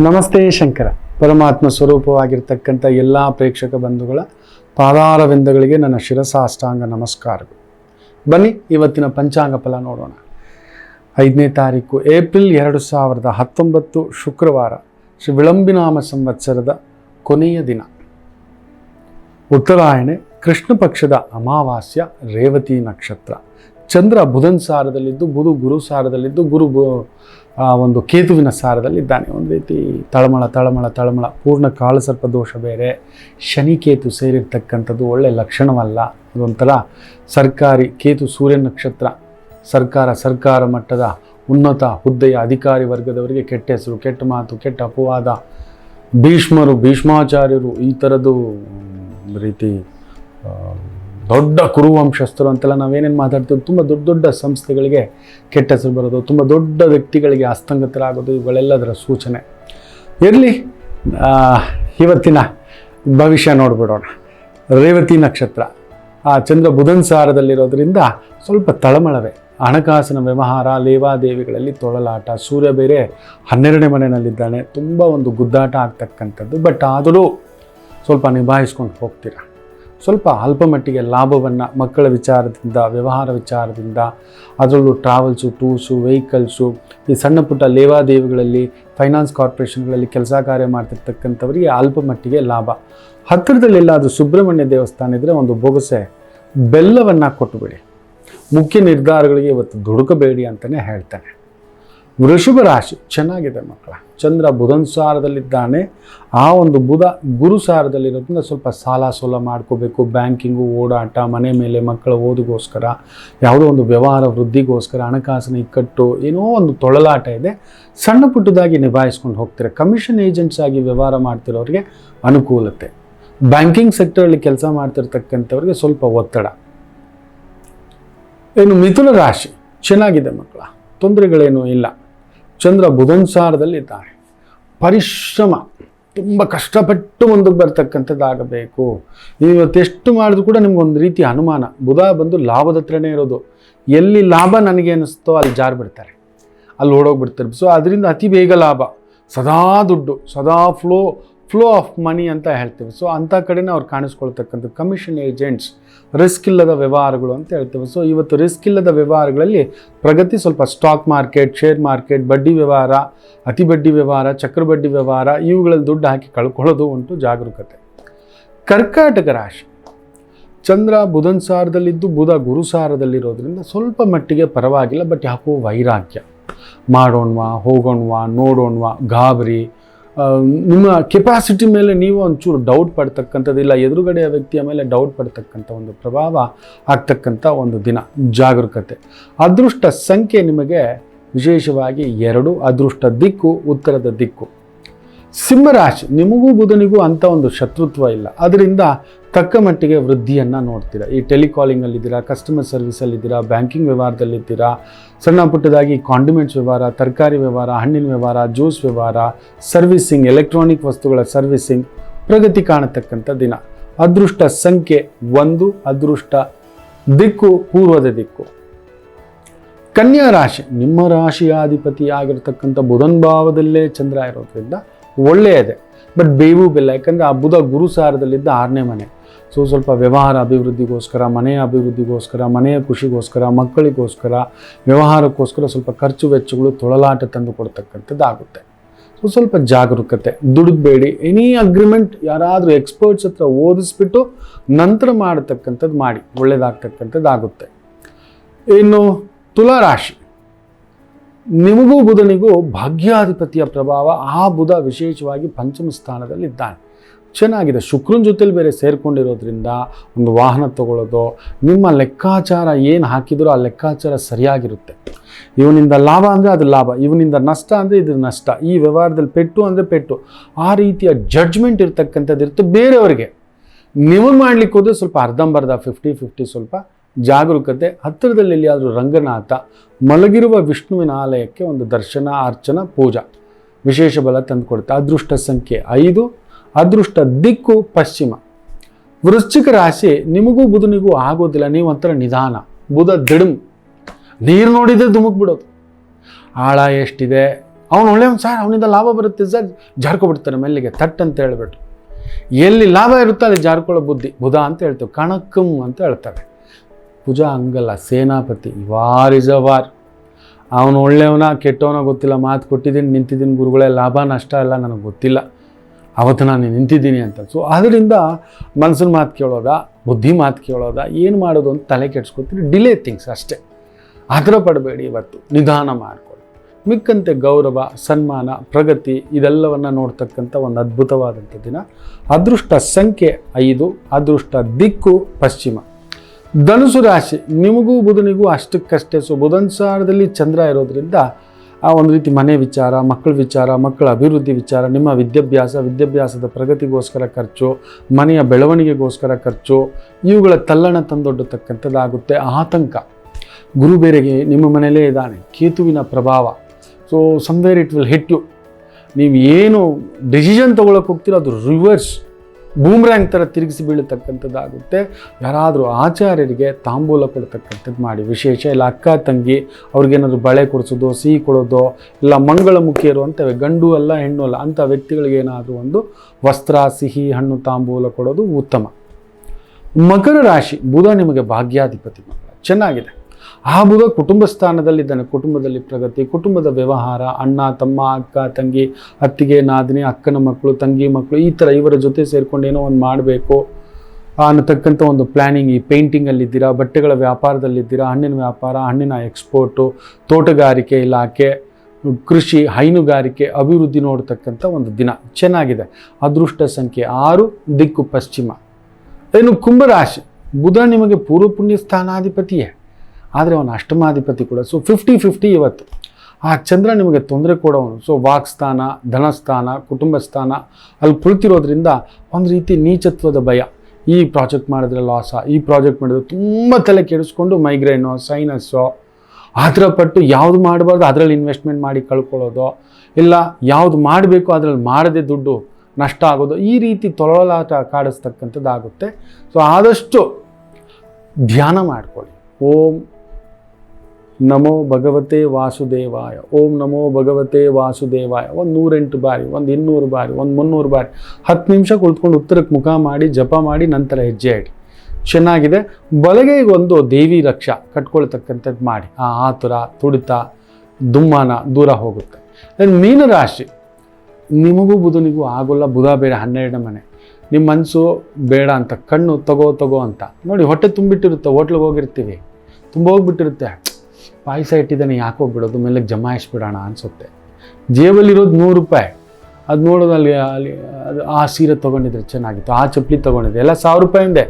ನಮಸ್ತೆ ಶಂಕರ. ಪರಮಾತ್ಮ ಸ್ವರೂಪವಾಗಿರ್ತಕ್ಕಂಥ ಎಲ್ಲ ಪ್ರೇಕ್ಷಕ ಬಂಧುಗಳ ಪಾದಾರವಿಂದಗಳಿಗೆ ನನ್ನ ಶಿರಸಾಷ್ಟಾಂಗ ನಮಸ್ಕಾರಗಳು. ಬನ್ನಿ ಇವತ್ತಿನ ಪಂಚಾಂಗ ಫಲ ನೋಡೋಣ. ಐದನೇ ತಾರೀಕು ಏಪ್ರಿಲ್ ಎರಡು ಸಾವಿರದ ಹತ್ತೊಂಬತ್ತು ಶುಕ್ರವಾರ ಶ್ರೀ ವಿಳಂಬಿನಾಮ ಸಂವತ್ಸರದ ಕೊನೆಯ ದಿನ. ಉತ್ತರಾಯಣೆ ಕೃಷ್ಣ ಪಕ್ಷದ ಅಮಾವಾಸ್ಯ ರೇವತಿ ನಕ್ಷತ್ರ. ಚಂದ್ರ ಬುಧನ್ ಸಾರದಲ್ಲಿದ್ದು, ಬುಧು ಗುರು ಸಾರದಲ್ಲಿದ್ದು, ಗುರು ಒಂದು ಕೇತುವಿನ ಸಾರದಲ್ಲಿದ್ದಾನೆ. ಒಂದು ರೀತಿ ತಳಮಳ ತಳಮಳ ತಳಮಳ, ಪೂರ್ಣ ಕಾಳಸರ್ಪ ದೋಷ ಬೇರೆ, ಶನಿ ಕೇತು ಸೇರಿರ್ತಕ್ಕಂಥದ್ದು ಒಳ್ಳೆಯ ಲಕ್ಷಣವಲ್ಲ. ಅದೊಂಥರ ಸರ್ಕಾರಿ ಕೇತು ಸೂರ್ಯ ನಕ್ಷತ್ರ, ಸರ್ಕಾರ ಸರ್ಕಾರ ಮಟ್ಟದ ಉನ್ನತ ಹುದ್ದೆಯ ಅಧಿಕಾರಿ ವರ್ಗದವರಿಗೆ ಕೆಟ್ಟ ಹೆಸರು, ಕೆಟ್ಟ ಮಾತು, ಕೆಟ್ಟ ಅಪವಾದ, ಭೀಷ್ಮರು, ಭೀಷ್ಮಾಚಾರ್ಯರು ಈ ಥರದ್ದು ರೀತಿ ದೊಡ್ಡ ಕುರುವಂಶಸ್ಥರು ಅಂತೆಲ್ಲ ನಾವೇನೇನು ಮಾತಾಡ್ತೀವಿ? ತುಂಬ ದೊಡ್ಡ ದೊಡ್ಡ ಸಂಸ್ಥೆಗಳಿಗೆ ಕೆಟ್ಟ ಹೆಸರು ಬರೋದು, ತುಂಬ ದೊಡ್ಡ ವ್ಯಕ್ತಿಗಳಿಗೆ ಅಸ್ತಂಗತರಾಗೋದು ಇವುಗಳೆಲ್ಲದರ ಸೂಚನೆ. ಇರಲಿ ಇವತ್ತಿನ ಭವಿಷ್ಯ ನೋಡಿಬಿಡೋಣ. ರೇವತಿ ನಕ್ಷತ್ರ. ಆ, ಚಂದ್ರ ಬುಧನ್ ಸಾರದಲ್ಲಿರೋದ್ರಿಂದ ಸ್ವಲ್ಪ ತಳಮಳವೇ. ಹಣಕಾಸಿನ ವ್ಯವಹಾರ, ಲೇವಾದೇವಿಗಳಲ್ಲಿ ತೊಳಲಾಟ, ಸೂರ್ಯ ಬೇರೆ ಹನ್ನೆರಡನೇ ಮನೆಯಲ್ಲಿದ್ದಾನೆ. ತುಂಬ ಒಂದು ಗುದ್ದಾಟ ಆಗ್ತಕ್ಕಂಥದ್ದು. ಬಟ್ ಆದರೂ ಸ್ವಲ್ಪ ನಿಭಾಯಿಸ್ಕೊಂಡು ಹೋಗ್ತೀರಾ? ಸ್ವಲ್ಪ ಅಲ್ಪ ಮಟ್ಟಿಗೆ ಲಾಭವನ್ನು ಮಕ್ಕಳ ವಿಚಾರದಿಂದ, ವ್ಯವಹಾರ ವಿಚಾರದಿಂದ, ಅದರಲ್ಲೂ ಟ್ರಾವೆಲ್ಸು ಟೂರ್ಸು ವೆಹಿಕಲ್ಸು ಈ ಸಣ್ಣ ಪುಟ್ಟ ಲೇವಾದೇವಿಗಳಲ್ಲಿ ಫೈನಾನ್ಸ್ ಕಾರ್ಪೊರೇಷನ್ಗಳಲ್ಲಿ ಕೆಲಸ ಕಾರ್ಯ ಮಾಡ್ತಿರ್ತಕ್ಕಂಥವರಿಗೆ ಅಲ್ಪ ಮಟ್ಟಿಗೆ ಲಾಭ. ಹತ್ತಿರದಲ್ಲೆಲ್ಲಾದರೂ ಸುಬ್ರಹ್ಮಣ್ಯ ದೇವಸ್ಥಾನ ಇದ್ದರೆ ಒಂದು ಬೊಗಸೆ ಬೆಲ್ಲವನ್ನು ಕೊಟ್ಟುಬಿಡಿ ಮುಖ್ಯ ನಿರ್ಧಾರಗಳಿಗೆ ಇವತ್ತು ದುಡುಕಬೇಡಿ ಅಂತಲೇ ಹೇಳ್ತಾನೆ. ವೃಷಭ ರಾಶಿ. ಚೆನ್ನಾಗಿದೆ ಮಕ್ಕಳ. ಚಂದ್ರ ಬುಧನ್ ಸಾರದಲ್ಲಿದ್ದಾನೆ. ಆ ಒಂದು ಬುಧ ಗುರು ಸಾರದಲ್ಲಿರೋದ್ರಿಂದ ಸ್ವಲ್ಪ ಸಾಲ ಸೋಲ ಮಾಡ್ಕೋಬೇಕು. ಬ್ಯಾಂಕಿಂಗು, ಓಡಾಟ, ಮನೆ ಮೇಲೆ ಮಕ್ಕಳ ಓದಿಗೋಸ್ಕರ, ಯಾವುದೋ ಒಂದು ವ್ಯವಹಾರ ವೃದ್ಧಿಗೋಸ್ಕರ, ಹಣಕಾಸಿನ ಇಕ್ಕಟ್ಟು, ಏನೋ ಒಂದು ತೊಳಲಾಟ ಇದೆ. ಸಣ್ಣ ಪುಟ್ಟದಾಗಿ ನಿಭಾಯಿಸ್ಕೊಂಡು ಹೋಗ್ತಾರೆ. ಕಮಿಷನ್ ಏಜೆಂಟ್ಸ್ ಆಗಿ ವ್ಯವಹಾರ ಮಾಡ್ತಿರೋರಿಗೆ ಅನುಕೂಲತೆ. ಬ್ಯಾಂಕಿಂಗ್ ಸೆಕ್ಟರಲ್ಲಿ ಕೆಲಸ ಮಾಡ್ತಿರ್ತಕ್ಕಂಥವ್ರಿಗೆ ಸ್ವಲ್ಪ ಒತ್ತಡ. ಏನು ಮಿಥುನ ರಾಶಿ. ಚೆನ್ನಾಗಿದೆ ಮಕ್ಕಳ. ತೊಂದರೆಗಳೇನೂ ಇಲ್ಲ. ಚಂದ್ರ ಬುಧನ್ ಸಾರದಲ್ಲಿದ್ದಾನೆ ಪರಿಶ್ರಮ, ತುಂಬ ಕಷ್ಟಪಟ್ಟು ಮುಂದಕ್ಕೆ ಬರ್ತಕ್ಕಂಥದ್ದಾಗಬೇಕು. ಇವತ್ತೆಷ್ಟು ಮಾಡಿದ್ರು ಕೂಡ ನಿಮ್ಗೊಂದು ರೀತಿ ಅನುಮಾನ. ಬುಧ ಬಂದು ಲಾಭದ ಹತ್ರನೇ ಇರೋದು. ಎಲ್ಲಿ ಲಾಭ ನನಗೆ ಅನ್ನಿಸ್ತೋ ಅಲ್ಲಿ ಜಾರು ಬಿಡ್ತಾರೆ. ಅಲ್ಲಿ ಓಡೋಗ್ಬಿಡ್ತಾರೆ. ಸೊ ಅದರಿಂದ ಅತಿ ಬೇಗ ಲಾಭ. ಸದಾ ದುಡ್ಡು, ಸದಾ ಫ್ಲೋ ಫ್ಲೋ ಆಫ್ ಮನಿ ಅಂತ ಹೇಳ್ತೀವಿ. ಸೊ ಅಂಥ ಕಡೆನೇ ಅವ್ರು ಕಾಣಿಸ್ಕೊಳ್ತಕ್ಕಂಥ ಕಮಿಷನ್ ಏಜೆಂಟ್ಸ್ ರಿಸ್ಕ್ ಇಲ್ಲದ ವ್ಯವಹಾರಗಳು ಅಂತ ಹೇಳ್ತೇವೆ. ಸೊ ಇವತ್ತು ರಿಸ್ಕ್ ಇಲ್ಲದ ವ್ಯವಹಾರಗಳಲ್ಲಿ ಪ್ರಗತಿ ಸ್ವಲ್ಪ ಸ್ಟಾಕ್ ಮಾರ್ಕೆಟ್ ಶೇರ್ ಮಾರ್ಕೆಟ್ ಬಡ್ಡಿ ವ್ಯವಹಾರ, ಅತಿ ಬಡ್ಡಿ ವ್ಯವಹಾರ, ಚಕ್ರ ಬಡ್ಡಿ ವ್ಯವಹಾರ, ಇವುಗಳಲ್ಲಿ ದುಡ್ಡು ಹಾಕಿ ಕಳ್ಕೊಳ್ಳೋದು ಉಂಟು ಜಾಗರೂಕತೆ. ಕರ್ಕಾಟಕ ರಾಶಿ. ಚಂದ್ರ ಬುಧನ್ ಸಾರದಲ್ಲಿದ್ದು, ಬುಧ ಗುರು ಸಾರದಲ್ಲಿರೋದ್ರಿಂದ ಸ್ವಲ್ಪ ಮಟ್ಟಿಗೆ ಪರವಾಗಿಲ್ಲ ಬಟ್ ಯಾಕೋ ವೈರಾಗ್ಯ. ಮಾಡೋಣ್ವಾ, ಹೋಗೋಣ್ವಾ, ನೋಡೋಣ್ವಾ, ಗಾಬರಿ ನಿಮ್ಮ ಕೆಪಾಸಿಟಿ ಮೇಲೆ ನೀವು ಒಂಚೂರು ಡೌಟ್ ಪಡ್ತಕ್ಕಂಥದ್ದಿಲ್ಲ, ಎದುರುಗಡೆಯ ವ್ಯಕ್ತಿಯ ಮೇಲೆ ಡೌಟ್ ಪಡ್ತಕ್ಕಂಥ ಒಂದು ಪ್ರಭಾವ ಆಗ್ತಕ್ಕಂಥ ಒಂದು ದಿನ, ಜಾಗರೂಕತೆ. ಅದೃಷ್ಟ ಸಂಖ್ಯೆ ನಿಮಗೆ ವಿಶೇಷವಾಗಿ ಎರಡು ಅದೃಷ್ಟ ದಿಕ್ಕು, ಉತ್ತರದ ದಿಕ್ಕು. ಸಿಂಹರಾಶಿ, ನಿಮಗೂ ಬುಧನಿಗೂ ಅಂಥ ಒಂದು ಶತ್ರುತ್ವ ಇಲ್ಲ. ಅದರಿಂದ ತಕ್ಕ ಮಟ್ಟಿಗೆ ವೃದ್ಧಿಯನ್ನು ನೋಡ್ತೀರಾ. ಈ ಟೆಲಿಕಾಲಿಂಗಲ್ಲಿದ್ದೀರಾ ಕಸ್ಟಮರ್ ಸರ್ವಿಸಲ್ಲಿದ್ದೀರಾ ಬ್ಯಾಂಕಿಂಗ್ ವ್ಯವಹಾರದಲ್ಲಿದ್ದೀರಾ, ಸಣ್ಣ ಪುಟ್ಟದಾಗಿ ಕಾಂಡಿಮೆಂಟ್ಸ್ ವ್ಯವಹಾರ, ತರಕಾರಿ ವ್ಯವಹಾರ, ಹಣ್ಣಿನ ವ್ಯವಹಾರ ಜ್ಯೂಸ್ ವ್ಯವಹಾರ ಸರ್ವಿಸಿಂಗ್ ಎಲೆಕ್ಟ್ರಾನಿಕ್ ವಸ್ತುಗಳ ಸರ್ವಿಸಿಂಗ್ ಪ್ರಗತಿ ಕಾಣತಕ್ಕಂಥ ದಿನ. ಅದೃಷ್ಟ ಸಂಖ್ಯೆ ಒಂದು, ಅದೃಷ್ಟ ದಿಕ್ಕು, ಪೂರ್ವದ ದಿಕ್ಕು. ಕನ್ಯಾ ರಾಶಿ, ನಿಮ್ಮ ರಾಶಿಯಾಧಿಪತಿ ಆಗಿರತಕ್ಕಂಥ ಬುಧನ್ ಭಾವದಲ್ಲೇ ಚಂದ್ರ ಇರೋದ್ರಿಂದ ಒಳ್ಳೆಯದೇ. ಬಟ್ ಬೇವು ಬೆಲ್ಲ, ಯಾಕಂದರೆ ಆ ಬುಧ ಗುರು ಸಾರದಲ್ಲಿದ್ದ ಆರನೇ ಮನೆ. ಸೊ ಸ್ವಲ್ಪ ವ್ಯವಹಾರ ಅಭಿವೃದ್ಧಿಗೋಸ್ಕರ, ಮನೆಯ ಅಭಿವೃದ್ಧಿಗೋಸ್ಕರ, ಮನೆಯ ಖುಷಿಗೋಸ್ಕರ ಮಕ್ಕಳಿಗೋಸ್ಕರ, ವ್ಯವಹಾರಕ್ಕೋಸ್ಕರ ಸ್ವಲ್ಪ ಖರ್ಚು ವೆಚ್ಚಗಳು ತೊಳಲಾಟ ತಂದು ಕೊಡ್ತಕ್ಕಂಥದ್ದು ಆಗುತ್ತೆ. ಸೊ ಸ್ವಲ್ಪ ಜಾಗರೂಕತೆ, ದುಡಿದ್ಬೇಡಿ. ಎನಿ ಅಗ್ರಿಮೆಂಟ್ ಯಾರಾದರೂ ಎಕ್ಸ್ಪರ್ಟ್ಸ್ ಹತ್ರ ಓದಿಸ್ಬಿಟ್ಟು ನಂತರ ಮಾಡತಕ್ಕಂಥದ್ದು ಮಾಡಿ. ಒಳ್ಳೆಯದಾಗ್ತಕ್ಕಂಥದ್ದು ಆಗುತ್ತೆ ಇನ್ನು ತುಲಾರಾಶಿ. ನಿಮಗೂ ಬುಧನಿಗೂ ಭಾಗ್ಯಾಧಿಪತಿಯ ಪ್ರಭಾವ ಆ ಬುಧ ವಿಶೇಷವಾಗಿ ಪಂಚಮ ಸ್ಥಾನದಲ್ಲಿದ್ದಾನೆ. ಚೆನ್ನಾಗಿದೆ. ಶುಕ್ರನ ಜೊತೆಲಿ ಬೇರೆ ಸೇರಿಕೊಂಡಿರೋದ್ರಿಂದ ಒಂದು ವಾಹನ ತಗೊಳ್ಳೋದು, ನಿಮ್ಮ ಲೆಕ್ಕಾಚಾರ ಏನು ಹಾಕಿದರೂ ಆ ಲೆಕ್ಕಾಚಾರ ಸರಿಯಾಗಿರುತ್ತೆ. ಇವನಿಂದ ಲಾಭ ಅಂದರೆ ಅದು ಲಾಭ, ಇವನಿಂದ ನಷ್ಟ ಅಂದರೆ ಇದು ನಷ್ಟ. ಈ ವ್ಯವಹಾರದಲ್ಲಿ ಪೆಟ್ಟು ಅಂದರೆ ಪೆಟ್ಟು. ಆ ರೀತಿಯ ಜಡ್ಜ್ಮೆಂಟ್ ಇರ್ತಕ್ಕಂಥದ್ದು ಇರುತ್ತೆ ಬೇರೆಯವರಿಗೆ. ನೀವು ಮಾಡಲಿಕ್ಕೆ ಹೋದರೆ ಸ್ವಲ್ಪ ಅರ್ಧಂಬರ್ಧ ಫಿಫ್ಟಿ ಫಿಫ್ಟಿ ಸ್ವಲ್ಪ ಜಾಗರೂಕತೆ, ಹತ್ತಿರದಲ್ಲಿ ಎಲ್ಲಿಯಾದರೂ ರಂಗನಾಥ ಮಲಗಿರುವ ವಿಷ್ಣುವಿನ ಆಲಯಕ್ಕೆ ಒಂದು ದರ್ಶನ, ಅರ್ಚನ, ಪೂಜಾ ವಿಶೇಷ ಬಲ ತಂದುಕೊಡುತ್ತೆ ಅದೃಷ್ಟ ಸಂಖ್ಯೆ ಐದು, ಅದೃಷ್ಟ ದಿಕ್ಕು ಪಶ್ಚಿಮ. ವೃಶ್ಚಿಕ ರಾಶಿ, ನಿಮಗೂ ಬುಧನಿಗೂ ಆಗೋದಿಲ್ಲ, ನೀವು ಒಂಥರ ನಿಧಾನ, ಬುಧ ದಿಡಮ್ ನೀರು ನೋಡಿದ್ರೆ ಧುಮುಕ್ ಬಿಡೋದು. ಆಳ ಎಷ್ಟಿದೆ? ಅವನು ಒಳ್ಳೆಯವನು ಸರ್, ಅವನಿಂದ ಲಾಭ ಬರುತ್ತೆ ಸರ್, ಜಾರ್ಕೊಬಿಡ್ತಾನೆ ಮೆಲ್ಲಿಗೆ ತಟ್ ಅಂತ ಹೇಳ್ಬಿಟ್ಟು. ಎಲ್ಲಿ ಲಾಭ ಇರುತ್ತೆ ಅಲ್ಲಿ ಜಾರ್ಕೊಳ್ಳೋ ಬುದ್ಧಿ, ಬುಧ ಅಂತ ಹೇಳ್ತೇವೆ, ಕಣಕಂ ಅಂತ ಹೇಳ್ತಾರೆ. ಭುಜ ಹಂಗಲ್ಲ ಸೇನಾಪತಿ ವಾರ್ ಇಸ್ ಅ ವಾರ್ ಅವನು ಒಳ್ಳೆಯವನ, ಕೆಟ್ಟವನ ಗೊತ್ತಿಲ್ಲ, ಮಾತು ಕೊಟ್ಟಿದ್ದೀನಿ, ನಿಂತಿದ್ದೀನಿ, ಗುರುಗಳೇ, ಲಾಭ, ನಷ್ಟ ಎಲ್ಲ ನನಗೆ ಗೊತ್ತಿಲ್ಲ. ಅವತ್ತು ನಾನು ನಿಂತಿದ್ದೀನಿ ಅಂತ. ಸೊ ಅದರಿಂದ ಮನಸ್ಸಿನ ಮಾತು ಕೇಳೋದ, ಬುದ್ಧಿ ಮಾತು ಕೇಳೋದ, ಏನು ಮಾಡೋದು ಅಂತ ತಲೆ ಕೆಡ್ಸ್ಕೊತೀರಿ ಡಿಲೇ ಥಿಂಗ್ಸ್ ಅಷ್ಟೇ. ಆತರ ಪಡಬೇಡಿ ಇವತ್ತು, ನಿಧಾನ ಮಾಡಿಕೊಳ್ಳಿ. ಮಿಕ್ಕಂತೆ ಗೌರವ, ಸನ್ಮಾನ, ಪ್ರಗತಿ, ಇದೆಲ್ಲವನ್ನು ನೋಡ್ತಕ್ಕಂಥ ಒಂದು ಅದ್ಭುತವಾದಂಥ ದಿನ. ಅದೃಷ್ಟ ಸಂಖ್ಯೆ ಐದು, ಅದೃಷ್ಟ ದಿಕ್ಕು ಪಶ್ಚಿಮ. ಧನುಸು ರಾಶಿ, ನಿಮಗೂ ಬುಧನಿಗೂ ಅಷ್ಟಕ್ಕಷ್ಟೇ. ಸೊ ಬುಧನ್ಸಾರದಲ್ಲಿ ಚಂದ್ರ ಇರೋದ್ರಿಂದ ಆ ಒಂದು ರೀತಿ ಮನೆ ವಿಚಾರ, ಮಕ್ಕಳ ವಿಚಾರ, ಮಕ್ಕಳ ಅಭಿವೃದ್ಧಿ ವಿಚಾರ, ನಿಮ್ಮ ವಿದ್ಯಾಭ್ಯಾಸ, ವಿದ್ಯಾಭ್ಯಾಸದ ಪ್ರಗತಿಗೋಸ್ಕರ ಖರ್ಚು, ಮನೆಯ ಬೆಳವಣಿಗೆಗೋಸ್ಕರ ಖರ್ಚು, ಇವುಗಳ ತಲ್ಲಣ ತಂದೊಡ್ಡತಕ್ಕಂಥದ್ದಾಗುತ್ತೆ ಆತಂಕ. ಗುರು ಬೇರೆಗೆ ನಿಮ್ಮ ಮನೆಯಲ್ಲೇ ಇದ್ದಾನೆ, ಕೇತುವಿನ ಪ್ರಭಾವ. So somewhere it will hit you ನೀವು ಏನು ಡಿಸಿಷನ್ ತೊಗೊಳಕ್ಕೆ ಹೋಗ್ತೀರೋ ಅದು ರಿವರ್ಸ್ ಬೂಮ್ರ್ಯಾಂಗ್ ಥರ ತಿರುಗಿಸಿ ಬೀಳತಕ್ಕಂಥದ್ದಾಗುತ್ತೆ. ಯಾರಾದರೂ ಆಚಾರ್ಯರಿಗೆ ತಾಂಬೂಲ ಕೊಡ್ತಕ್ಕಂಥದ್ದು ಮಾಡಿ, ವಿಶೇಷ ಇಲ್ಲ ಅಕ್ಕ, ತಂಗಿ ಅವ್ರಿಗೇನಾದ್ರು ಬಳೆ ಕೊಡಿಸೋದು, ಸಿಹಿ ಕೊಡೋದು, ಇಲ್ಲ ಮಂಗಳ ಮುಖಿಯರು ಅಂತವೆ ಗಂಡು ಅಲ್ಲ, ಹೆಣ್ಣು ಅಲ್ಲ, ಅಂಥ ವ್ಯಕ್ತಿಗಳಿಗೆ ಏನಾದರೂ ಒಂದು ವಸ್ತ್ರ, ಸಿಹಿ, ಹಣ್ಣು ತಾಂಬೂಲ ಕೊಡೋದು ಉತ್ತಮ. ಮಕರ ರಾಶಿ, ಬುಧ ನಿಮಗೆ ಭಾಗ್ಯಾಧಿಪತಿ ಚೆನ್ನಾಗಿದೆ. ಆ ಕುಟುಂಬ ಕುಟುಂಬ ಸ್ಥಾನದಲ್ಲಿದ್ದಾನೆ. ಕುಟುಂಬದಲ್ಲಿ ಪ್ರಗತಿ, ಕುಟುಂಬದ ವ್ಯವಹಾರ, ಅಣ್ಣ, ತಮ್ಮ, ಅಕ್ಕ, ತಂಗಿ, ಅತ್ತಿಗೆ, ನಾದಿನಿ, ಅಕ್ಕನ ಮಕ್ಕಳು, ತಂಗಿ ಮಕ್ಕಳು, ಈ ಥರ ಇವರ ಜೊತೆ ಸೇರಿಕೊಂಡು ಏನೋ ಒಂದು ಮಾಡಬೇಕು. ಅನ್ನತಕ್ಕಂಥ ಒಂದು ಪ್ಲ್ಯಾನಿಂಗ್ ಈ ಪೇಂಟಿಂಗಲ್ಲಿದ್ದೀರಾ ಬಟ್ಟೆಗಳ ವ್ಯಾಪಾರದಲ್ಲಿದ್ದೀರಾ ಹಣ್ಣಿನ ವ್ಯಾಪಾರ, ಹಣ್ಣಿನ ಎಕ್ಸ್ಪೋರ್ಟು ತೋಟಗಾರಿಕೆ ಇಲಾಖೆ, ಕೃಷಿ, ಹೈನುಗಾರಿಕೆ, ಅಭಿವೃದ್ಧಿ ನೋಡ್ತಕ್ಕಂಥ ಒಂದು ದಿನ. ಚೆನ್ನಾಗಿದೆ. ಅದೃಷ್ಟ ಸಂಖ್ಯೆ ಆರು, ದಿಕ್ಕು ಪಶ್ಚಿಮ. ಏನು ಕುಂಭರಾಶಿ. ಬುಧ ನಿಮಗೆ ಪೂರ್ವ ಪುಣ್ಯ ಸ್ಥಾನಾಧಿಪತಿಯೇ. ಆದರೆ ಅವನು ಅಷ್ಟಮಾಧಿಪತಿ ಕೂಡ. ಸೊ ಫಿಫ್ಟಿ ಫಿಫ್ಟಿ ಇವತ್ತು. ಆ ಚಂದ್ರ ನಿಮಗೆ ತೊಂದರೆ ಕೊಡೋನು ಸೊ ವಾಕ್ಸ್ಥಾನ ಧನಸ್ಥಾನ ಕುಟುಂಬ ಸ್ಥಾನ, ಅಲ್ಲಿ ಕುಳಿತಿರೋದ್ರಿಂದ ಒಂದು ರೀತಿ ನೀಚತ್ವದ ಭಯ. ಈ ಪ್ರಾಜೆಕ್ಟ್ ಮಾಡಿದ್ರೆ ಲಾಸ ಈ ಪ್ರಾಜೆಕ್ಟ್ ಮಾಡಿದ್ರೆ ತುಂಬ ತಲೆ ಕೆಡಿಸ್ಕೊಂಡು ಮೈಗ್ರೇನು ಸೈನಸ್ಸೋ ಆ ಥರ ಪಟ್ಟು ಯಾವುದು ಮಾಡಬಾರ್ದು, ಅದರಲ್ಲಿ ಇನ್ವೆಸ್ಟ್ಮೆಂಟ್ ಮಾಡಿ ಕಳ್ಕೊಳ್ಳೋದು, ಇಲ್ಲ ಯಾವುದು ಮಾಡಬೇಕು, ಅದರಲ್ಲಿ ಮಾಡದೆ ದುಡ್ಡು ನಷ್ಟ ಆಗೋದು, ಈ ರೀತಿ ತೊಳಲಾಟ ಕಾಡಿಸ್ತಕ್ಕಂಥದ್ದಾಗುತ್ತೆ. ಸೊ ಆದಷ್ಟು ಧ್ಯಾನ ಮಾಡ್ಕೊಳ್ಳಿ. ಓಂ ನಮೋ ಭಗವತೆ ವಾಸುದೇವಾಯ. ಓಂ ನಮೋ ಭಗವತೆ ವಾಸುದೇವಾಯ. ಒಂದು ನೂರೆಂಟು ಬಾರಿ, ಒಂದು ಇನ್ನೂರು ಬಾರಿ, ಒಂದು ಮುನ್ನೂರು ಬಾರಿ, ಹತ್ತು ನಿಮಿಷ ಕುಳಿತುಕೊಂಡು ಉತ್ತರಕ್ಕೆ ಮುಖ ಮಾಡಿ, ಜಪ ಮಾಡಿ, ನಂತರ ಹೆಜ್ಜೆ ಇಡಿ. ಚೆನ್ನಾಗಿದೆ. ಬಲಗೈಗೆ ಒಂದು ದೇವಿ ರಕ್ಷಾ ಕಟ್ಕೊಳ್ತಕ್ಕಂಥದ್ದು ಮಾಡಿ. ಆ ಆತುರ, ತುಡಿತ, ದುಮ್ಮಾನ ದೂರ ಹೋಗುತ್ತೆ. ದೆನ್ ಮೀನರಾಶಿ ನಿಮಗೂ ಬುಧನಿಗೂ ಆಗೋಲ್ಲ. ಬುಧ ಬೇಡ ಹನ್ನೆರಡನೇ ಮನೆ. ನಿಮ್ಮ ಮನಸ್ಸು ಬೇಡ ಅಂತ, ಕಣ್ಣು ತಗೋ ತಗೋ ಅಂತ. ನೋಡಿ, ಹೊಟ್ಟೆ ತುಂಬಿಟ್ಟಿರುತ್ತೆ. ಹೋಟ್ಲಿಗೆ ಹೋಗಿರ್ತೀವಿ. ತುಂಬ ಹೋಗ್ಬಿಟ್ಟಿರುತ್ತೆ ಪಾಯಸ ಇಟ್ಟಿದ್ದಾನೆ ಯಾಕೋ ಬಿಡೋದು ಮೇಲೆ ಜಮಾಯಿಸ್ಬಿಡೋಣ ಅನಿಸುತ್ತೆ. ಜೇಬಲ್ಲಿರೋದು ನೂರು ರೂಪಾಯಿ. ಅದು ನೋಡೋದು ಅಲ್ಲಿ ಅಲ್ಲಿ ಅದು ಆ ಸೀರೆ ತೊಗೊಂಡಿದ್ರೆ ಚೆನ್ನಾಗಿತ್ತು, ಆ ಚಪ್ಪಲಿ ತೊಗೊಂಡಿದ್ದೆ ಎಲ್ಲ ಸಾವಿರ ರೂಪಾಯಿಂದೆ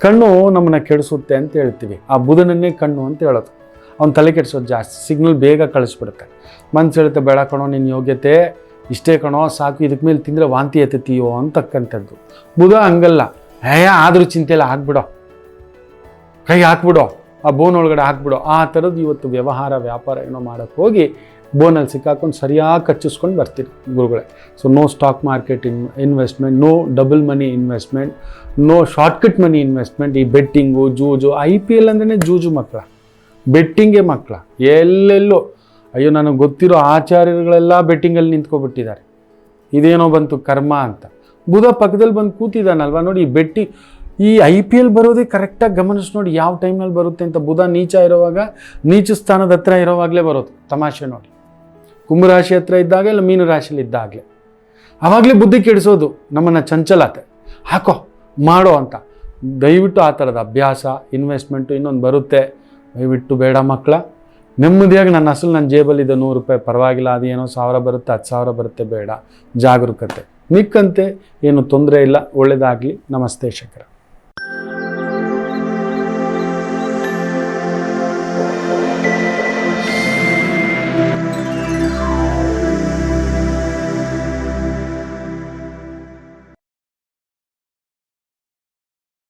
ಕಣ್ಣು ನಮ್ಮನ್ನ ಕೆಡಿಸುತ್ತೆ ಅಂತ ಹೇಳ್ತೀವಿ. ಆ ಬುಧನನ್ನೇ ಕಣ್ಣು ಅಂತ ಹೇಳೋದು. ಅವ್ನು ತಲೆ ಕೆಡಿಸೋದು ಜಾಸ್ತಿ, ಸಿಗ್ನಲ್ ಬೇಗ ಕಳಿಸ್ಬಿಡುತ್ತೆ. ಮನ್ಸು ಹೇಳುತ್ತೆ, ಬೇಡ ಕಣೋ ನಿನ್ನ ಯೋಗ್ಯತೆ ಇಷ್ಟೇ ಕಣೋ, ಸಾಕು ಇದಕ್ಕೆ ಮೇಲೆ ತಿಂದರೆ ವಾಂತಿ ಎತ್ತತೀಯೋ ಅಂತಕ್ಕಂಥದ್ದು ಬುಧ ಹಂಗಲ್ಲ. ಏ ಆದರೂ ಚಿಂತೆ ಇಲ್ಲ ಹಾಕ್ಬಿಡೋ ಕೈ ಹಾಕ್ಬಿಡೋ. ಆ ಬೋನ್ ಒಳಗಡೆ ಹಾಕ್ಬಿಡು. ಆ ಥರದ್ದು ಇವತ್ತು ವ್ಯವಹಾರ, ವ್ಯಾಪಾರ ಏನೋ ಮಾಡೋಕ್ಕೆ ಹೋಗಿ ಬೋನಲ್ಲಿ ಸಿಕ್ಕಾಕೊಂಡು ಸರಿಯಾಗಿ ಕಚ್ಚಿಸ್ಕೊಂಡು ಬರ್ತೀರಿ ಗುರುಗಳೇ. So no stock market in investment no double money investment no shortcut money investment ಈ ಬೆಟ್ಟಿಂಗು ಜೂಜು ಐ ಪಿ ಎಲ್ ಅಂದ್ರೆ ಜೂಜು ಮಕ್ಕಳ ಬೆಟ್ಟಿಂಗೆ ಮಕ್ಕಳ ಎಲ್ಲೆಲ್ಲೋ. ಅಯ್ಯೋ, ನನಗೆ ಗೊತ್ತಿರೋ ಆಚಾರ್ಯರುಗಳೆಲ್ಲ ಬೆಟ್ಟಿಂಗಲ್ಲಿ ನಿಂತ್ಕೊಬಿಟ್ಟಿದ್ದಾರೆ. ಇದೇನೋ ಬಂತು ಕರ್ಮ ಅಂತ. ಬುಧ ಪಕ್ಕದಲ್ಲಿ ಬಂದು ಕೂತಿದ್ದಾನಲ್ವ ನೋಡಿ, ಈ ಬೆಟ್ಟಿ ಈ ಐ ಪಿ ಎಲ್ ಬರೋದೇ ಕರೆಕ್ಟಾಗಿ ಗಮನಿಸಿ ನೋಡಿ ಯಾವ ಟೈಮ್ನಲ್ಲಿ ಬರುತ್ತೆ ಅಂತ. ಬುಧ ನೀಚ ಇರುವಾಗ, ನೀಚ ಸ್ಥಾನದ ಹತ್ರ ಇರೋವಾಗಲೇ ಬರೋದು, ತಮಾಷೆ ನೋಡಿ. ಕುಂಭರಾಶಿ ಹತ್ರ ಇದ್ದಾಗ ಇಲ್ಲ ಮೀನು ರಾಶಿಯಲ್ಲಿ ಇದ್ದಾಗಲೇ. ಆವಾಗಲೇ ಬುದ್ಧಿ ಕೆಡಿಸೋದು ನಮ್ಮನ್ನು ಚಂಚಲತೆ. ಹಾಕೋ, ಮಾಡೋ ಅಂತ. ದಯವಿಟ್ಟು ಆ ಥರದ ಅಭ್ಯಾಸ ಇನ್ವೆಸ್ಟ್ಮೆಂಟು ಇನ್ನೊಂದು ಬರುತ್ತೆ. ದಯವಿಟ್ಟು ಬೇಡ ಮಕ್ಕಳ. ನೆಮ್ಮದಿಯಾಗಿ ನನ್ನ ಅಸಲು ನನ್ನ ಜೇಬಲ್ಲಿದೆ, ನೂರು ರೂಪಾಯಿ. ಪರವಾಗಿಲ್ಲ, ಅದೇನೋ ಸಾವಿರ ಬರುತ್ತೆ, ಹತ್ತು ಸಾವಿರ ಬರುತ್ತೆ, ಬೇಡ. ಜಾಗರೂಕತೆ. ಮಿಕ್ಕಂತೆ ಏನು ತೊಂದರೆ ಇಲ್ಲ ಒಳ್ಳೆಯದಾಗಲಿ ನಮಸ್ತೆ ಶಂಕರ